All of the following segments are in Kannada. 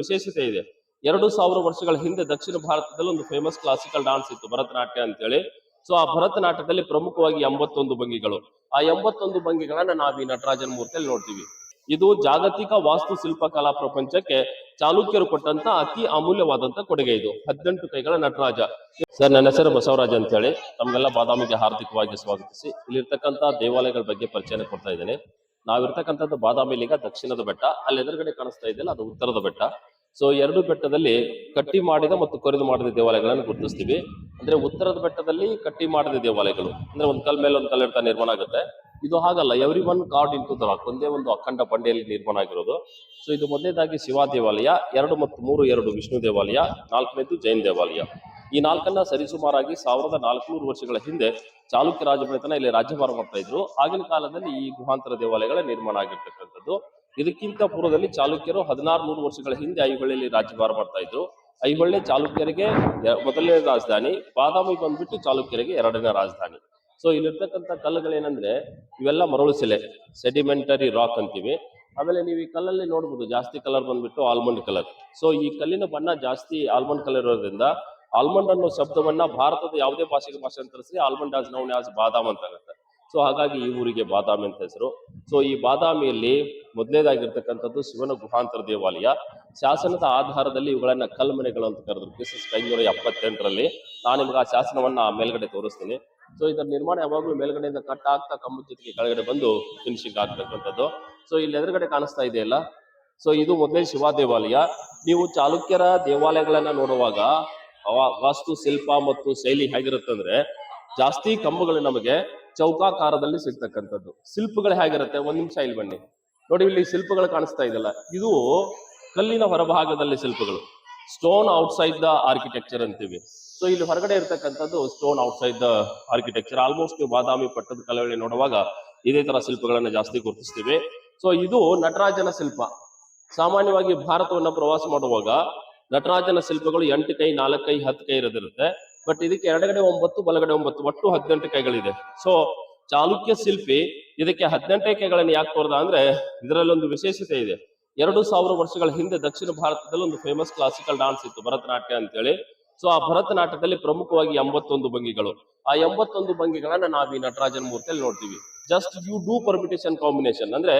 ವಿಶೇಷತೆ ಇದೆ ಎರಡು ಸಾವಿರ ವರ್ಷಗಳ ಹಿಂದೆ ದಕ್ಷಿಣ ಭಾರತದಲ್ಲಿ ಒಂದು ಫೇಮಸ್ ಕ್ಲಾಸಿಕಲ್ ಡಾನ್ಸ್ ಇತ್ತು, ಭರತನಾಟ್ಯ ಅಂತೇಳಿ. ಸೊ ಆ ಭರತನಾಟ್ಯದಲ್ಲಿ ಪ್ರಮುಖವಾಗಿ ಎಂಬತ್ತೊಂದು ಭಂಗಿಗಳು. ಆ ಎಂಬತ್ತೊಂದು ಭಂಗಿಗಳನ್ನ ನಾವು ಈ ನಟರಾಜನ ಮೂರ್ತಿಯಲ್ಲಿ ನೋಡ್ತೀವಿ. ಇದು ಜಾಗತಿಕ ವಾಸ್ತು ಶಿಲ್ಪಕಲಾ ಪ್ರಪಂಚಕ್ಕೆ ಚಾಲುಕ್ಯರು ಕೊಟ್ಟಂತ ಅತಿ ಅಮೂಲ್ಯವಾದಂತ ಕೊಡುಗೆ ಇದು. ಹದಿನೆಂಟು ಕೈಗಳ ನಟರಾಜ. ಸರ್, ನನ್ನ ಹೆಸರು ಬಸವರಾಜ್ ಅಂತ ಹೇಳಿ ತಮ್ಗೆಲ್ಲ ಬಾದಾಮಿಗೆ ಹಾರ್ದಿಕವಾಗಿ ಸ್ವಾಗತಿಸಿ. ಇಲ್ಲಿರ್ತಕ್ಕಂಥ ದೇವಾಲಯಗಳ ಬಗ್ಗೆ ಪರಿಚಯ ಕೊಡ್ತಾ ಇದ್ದೇನೆ. ನಾವಿರ್ತಕ್ಕಂಥದ್ದು ಬಾದಾಮಿ ಲಿಂಗ ದಕ್ಷಿಣದ ಬೆಟ್ಟ. ಅಲ್ಲಿ ಎದುರುಗಡೆ ಕಾಣಿಸ್ತಾ ಇದೆಯಲ್ಲ, ಅದು ಉತ್ತರದ ಬೆಟ್ಟ. ಸೊ ಎರಡು ಬೆಟ್ಟದಲ್ಲಿ ಕಟ್ಟಿ ಮಾಡಿದ ಮತ್ತು ಕೊರೆದು ಮಾಡಿದ ದೇವಾಲಯಗಳನ್ನು ಗುರುತಿಸ್ತೀವಿ. ಅಂದ್ರೆ ಉತ್ತರದ ಬೆಟ್ಟದಲ್ಲಿ ಕಟ್ಟಿ ಮಾಡಿದ ದೇವಾಲಯಗಳು. ಅಂದ್ರೆ ಒಂದ್ ಕಲ್ ಮೇಲೆ ಒಂದ್ ಕಲ್ ಇಡ್ತಾ ನಿರ್ಮಾಣ ಆಗುತ್ತೆ. ಇದು ಹಾಗಲ್ಲ every one card into to rock ಒಂದೇ ಒಂದು ಅಖಂಡ ಬಂಡೆಯಲ್ಲಿ ನಿರ್ಮಾಣ ಆಗಿರೋದು. ಸೊ ಇದು ಮೊದಲನೇದಾಗಿ ಶಿವ ದೇವಾಲಯ, ಎರಡು ಮತ್ತು ಮೂರು ಎರಡು ವಿಷ್ಣು ದೇವಾಲಯ, ನಾಲ್ಕನೇದು ಜೈನ್ ದೇವಾಲಯ. ಈ ನಾಲ್ಕನ್ನ ಸರಿಸುಮಾರಾಗಿ ಸಾವಿರದ ನಾಲ್ಕುನೂರು ವರ್ಷಗಳ ಹಿಂದೆ ಚಾಲುಕ್ಯ ರಾಜಮನೆತನ ಇಲ್ಲಿ ರಾಜ್ಯಭಾರ ಮಾಡ್ತಾ ಇದ್ರು. ಆಗಿನ ಕಾಲದಲ್ಲಿ ಈ ಗುಹಾಂತರ ದೇವಾಲಯಗಳ ನಿರ್ಮಾಣ ಆಗಿರ್ತಕ್ಕಂಥದ್ದು. ಇದಕ್ಕಿಂತ ಪೂರ್ವದಲ್ಲಿ ಚಾಲುಕ್ಯರು ಹದಿನಾರು ನೂರು ವರ್ಷಗಳ ಹಿಂದೆ ಐಹೊಳ್ಳಿಯಲ್ಲಿ ರಾಜ್ಯಭಾರ ಮಾಡ್ತಾ ಇದ್ರು. ಐಹೊಳೆ ಚಾಲುಕ್ಯರಿಗೆ ಮೊದಲನೇ ರಾಜಧಾನಿ, ಬಾದಾಮಿ ಬಂದ್ಬಿಟ್ಟು ಚಾಲುಕ್ಯರಿಗೆ ಎರಡನೇ ರಾಜಧಾನಿ. ಸೊ, ಇಲ್ಲಿರ್ತಕ್ಕಂಥ ಕಲ್ಲುಗಳೇನಂದ್ರೆ ಇವೆಲ್ಲ ಮರಳು ಸೆಲೆ ಸೆಡಿಮೆಂಟರಿ ರಾಕ್ ಅಂತೀವಿ. ಆಮೇಲೆ ನೀವು ಈ ಕಲ್ಲಲ್ಲಿ ನೋಡ್ಬೋದು, ಜಾಸ್ತಿ ಕಲರ್ ಬಂದ್ಬಿಟ್ಟು ಆಲ್ಮಂಡ್ ಕಲರ್. ಸೊ, ಈ ಕಲ್ಲಿನ ಬಣ್ಣ ಜಾಸ್ತಿ ಆಲ್ಮಂಡ್ ಕಲರ್ ಇರೋದ್ರಿಂದ ಆಲ್ಮಂಡ್ ಅನ್ನೋ ಶಬ್ದವನ್ನ ಭಾರತದ ಯಾವುದೇ ಭಾಷೆಗೆ ಭಾಷಾಂತರಿಸಿ almond as noun as badam ಅಂತ ಸೊ ಹಾಗಾಗಿ ಈ ಊರಿಗೆ ಬಾದಾಮಿ ಅಂತ ಹೆಸರು. ಸೊ ಈ ಬಾದಾಮಿಯಲ್ಲಿ ಮೊದಲನೇದಾಗಿರ್ತಕ್ಕಂಥದ್ದು ಶಿವನ ಗುಹಾಂತರ ದೇವಾಲಯ. ಶಾಸನದ ಆಧಾರದಲ್ಲಿ ಇವುಗಳನ್ನ ಕಲ್ಮನೆಗಳು ಅಂತ ಕರೆದ್ರು. ಕ್ರಿಸ್ತಸ್ ಐನೂರ ಎಪ್ಪತ್ತೆಂಟರಲ್ಲಿ. ನಾನು ನಿಮ್ಗೆ ಆ ಶಾಸನವನ್ನ ಮೇಲ್ಗಡೆ ತೋರಿಸ್ತೀನಿ. ಸೊ ಇದರ ನಿರ್ಮಾಣ ಯಾವಾಗಲೂ ಮೇಲ್ಗಡೆಯಿಂದ ಕಟ್ ಆಗ್ತಾ ಕಂಬದ ಜೊತೆಗೆ ಕೆಳಗಡೆ ಬಂದು ಫಿನಿಶಿಂಗ್ ಆಗ್ತಕ್ಕಂಥದ್ದು. ಸೊ ಇಲ್ಲಿ ಎದುರುಗಡೆ ಕಾಣಿಸ್ತಾ ಇದೆಯಲ್ಲ ಸೊ ಇದು ಮೊದಲೇ ಶಿವ ದೇವಾಲಯ. ನೀವು ಚಾಲುಕ್ಯರ ದೇವಾಲಯಗಳನ್ನ ನೋಡುವಾಗ ವಾಸ್ತು, ಶಿಲ್ಪ ಮತ್ತು ಶೈಲಿ ಹೇಗಿರುತ್ತಂದ್ರೆ ಜಾಸ್ತಿ ಕಂಬಗಳು ನಮಗೆ ಚೌಕಾಕಾರದಲ್ಲಿ ಸಿಗ್ತಕ್ಕಂಥದ್ದು. ಶಿಲ್ಪಗಳು ಹೇಗಿರುತ್ತೆ? ಒಂದ್ ನಿಮಿಷ ಇಲ್ಲಿ ಬನ್ನಿ. ನೋಡಿ, ಇಲ್ಲಿ ಶಿಲ್ಪಗಳು ಕಾಣಿಸ್ತಾ ಇದೆಲ್ಲ ಇದು ಕಲ್ಲಿನ ಹೊರಭಾಗದಲ್ಲಿ ಶಿಲ್ಪಗಳು. ಸ್ಟೋನ್ ಔಟ್ಸೈಡ್ ದ ಆರ್ಕಿಟೆಕ್ಚರ್ ಅಂತೀವಿ. ಸೊ ಇಲ್ಲಿ ಹೊರಗಡೆ ಇರ್ತಕ್ಕಂಥದ್ದು stone outside the architecture. Almost Badami ಪಟ್ಟದ ಕಲೆಯಲ್ಲಿ ನೋಡುವಾಗ ಇದೇ ತರ ಶಿಲ್ಪಗಳನ್ನ ಜಾಸ್ತಿ ಗುರುತಿಸ್ತೀವಿ. ಸೊ ಇದು ನಟರಾಜನ ಶಿಲ್ಪ. ಸಾಮಾನ್ಯವಾಗಿ ಭಾರತವನ್ನ ಪ್ರವಾಸ ಮಾಡುವಾಗ ನಟರಾಜನ ಶಿಲ್ಪಗಳು ಎಂಟು ಕೈ, ನಾಲ್ಕು ಕೈ, ಹತ್ತು ಕೈ ಇರೋದಿರುತ್ತೆ. ಬಟ್ ಇದಕ್ಕೆ ಎಡಗಡೆ ಒಂಬತ್ತು, ಬಲಗಡೆ ಒಂಬತ್ತು, ಒಟ್ಟು ಹದಿನೆಂಟು ಕೈಗಳಿದೆ. ಸೊ ಚಾಲುಕ್ಯ ಶಿಲ್ಪಿ ಇದಕ್ಕೆ ಹದಿನೆಂಟೇ ಕೈಗಳನ್ನು ಯಾಕೆ ತೋರ್ದ ಅಂದ್ರೆ ಇದರಲ್ಲಿ ಒಂದು ವಿಶೇಷತೆ ಇದೆ. ಎರಡು ಸಾವಿರ ವರ್ಷಗಳ ಹಿಂದೆ ದಕ್ಷಿಣ ಭಾರತದಲ್ಲಿ ಒಂದು ಫೇಮಸ್ ಕ್ಲಾಸಿಕಲ್ ಡಾನ್ಸ್ ಇತ್ತು, ಭರತನಾಟ್ಯ ಅಂತೇಳಿ. ಸೊ ಆ ಭರತನಾಟ್ಯದಲ್ಲಿ ಪ್ರಮುಖವಾಗಿ ಎಂಬತ್ತೊಂದು ಭಂಗಿಗಳು. ಆ ಎಂಬತ್ತೊಂದು ಭಂಗಿಗಳನ್ನ ನಾವು ಈ ನಟರಾಜನ ಮೂರ್ತಿಯಲ್ಲಿ ನೋಡ್ತೀವಿ. Just you do permutation combination ಅಂದ್ರೆ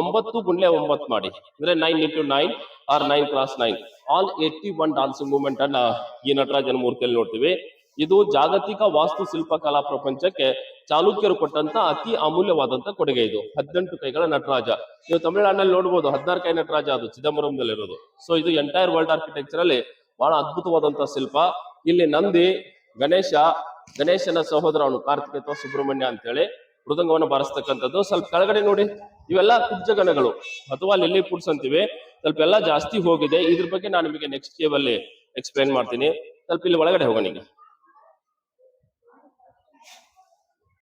ಒಂಬತ್ತು ಗುಂಡ್ಲೆ ಒಂಬತ್ತು ಮಾಡಿ. ಅಂದ್ರೆ nine into nine or nine class nine all eighty one dancing movement ಅನ್ನ ಈ ನಟರಾಜನ ಮೂರ್ತಿಯಲ್ಲಿ ನೋಡ್ತೀವಿ. ಇದು ಜಾಗತಿಕ ವಾಸ್ತು ಶಿಲ್ಪಕಲಾ ಪ್ರಪಂಚಕ್ಕೆ ಚಾಲುಕ್ಯರು ಕೊಟ್ಟಂತ ಅತಿ ಅಮೂಲ್ಯವಾದಂತ ಕೊಡುಗೆ ಇದು. ಹದಿನೆಂಟು ಕೈಗಳ ನಟರಾಜ. ನೀವು ತಮಿಳುನಾಡಿನಲ್ಲಿ ನೋಡಬಹುದು ಹದಿನಾರು ಕೈ ನಟರಾಜ ಅದು ಚಿದಂಬರಂದಲ್ಲಿ ಇರೋದು. ಸೊ ಇದು ಎಂಟೈರ್ ವರ್ಲ್ಡ್ ಆರ್ಕಿಟೆಕ್ಚರ್ ಅಲ್ಲಿ ಬಹಳ ಅದ್ಭುತವಾದಂತ ಶಿಲ್ಪ. ಇಲ್ಲಿ ನಂದಿ, ಗಣೇಶ, ಗಣೇಶನ ಸಹೋದರ ಅವನು ಕಾರ್ತಿಕ ಅಥವಾ ಸುಬ್ರಹ್ಮಣ್ಯ ಅಂತೇಳಿ. ಮೃದಂಗವನ್ನು ಬಾರಿಸ್ತಕ್ಕಂಥದ್ದು. ಸ್ವಲ್ಪ ಕೆಳಗಡೆ ನೋಡಿ, ಇವೆಲ್ಲ ಕುಬ್ಜಗಣಗಳು ಅಥವಾ ಲಿಲ್ಲಿ ಫುಡ್ಸ್ ಅಂತೀವಿ. ಸ್ವಲ್ಪ ಎಲ್ಲ ಜಾಸ್ತಿ ಹೋಗಿದೆ. ಇದ್ರ ಬಗ್ಗೆ ನಾನು ನಿಮಗೆ ನೆಕ್ಸ್ಟ್ ಅಲ್ಲಿ ಎಕ್ಸ್ಪ್ಲೈನ್ ಮಾಡ್ತೀನಿ. ಸ್ವಲ್ಪ ಇಲ್ಲಿ ಒಳಗಡೆ ಹೋಗೋಣ ಈಗ.